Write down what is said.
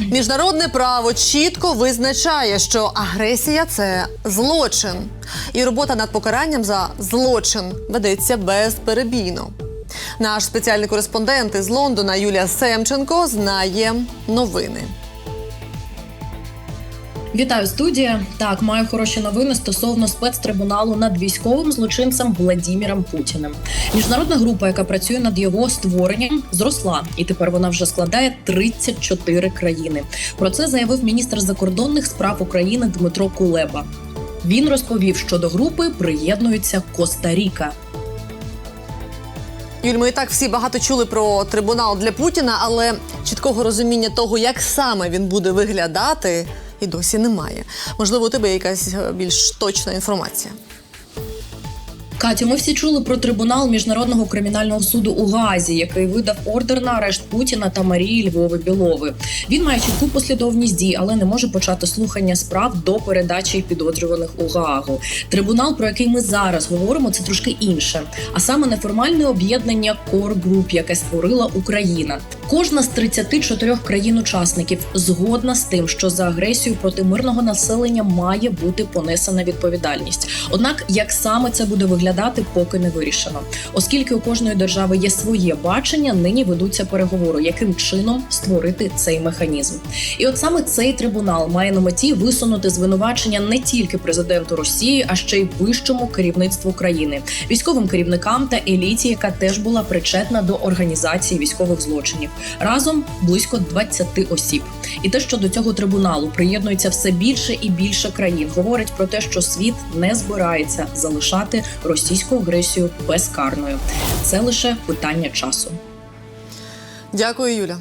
Міжнародне право чітко визначає, що агресія це злочин, і робота над покаранням за злочин ведеться безперебійно. Наш спеціальний кореспондент із Лондона Юлія Семченко знає новини. Вітаю студія. Так, маю хороші новини стосовно спецтрибуналу над військовим злочинцем Владіміром Путіним. Міжнародна група, яка працює над його створенням, зросла, і тепер вона вже складає 34 країни. Про це заявив міністр закордонних справ України Дмитро Кулеба. Він розповів, що до групи приєднується Коста-Ріка. Юль, ми і так всі багато чули про трибунал для Путіна, але чіткого розуміння того, як саме він буде виглядати, і досі немає. Можливо, у тебе якась е, більш точна інформація. Катю, ми всі чули про трибунал міжнародного кримінального суду у Газі, який видав ордер на арешт Путіна та Марії Львови Білови. Він має чітку послідовність дій, але не може почати слухання справ до передачі підозрюваних у Гаагу. Трибунал, про який ми зараз говоримо, це трошки інше, а саме неформальне об'єднання Core Group, яке створила Україна. Кожна з 34 країн-учасників згодна з тим, що за агресію проти мирного населення має бути понесена відповідальність. Однак, як саме це буде виглядати, поки не вирішено, оскільки у кожної держави є своє бачення, нині ведуться переговори, яким чином створити цей механізм. І от саме цей трибунал має на меті висунути звинувачення не тільки президенту Росії, а ще й вищому керівництву країни, військовим керівникам та еліті, яка теж була причетна до організації військових злочинів. Разом близько 20 осіб. І те, що до цього трибуналу приєднується все більше і більше країн, говорить про те, що світ не збирається залишати російську агресію безкарною. Це лише питання часу. Дякую, Юля.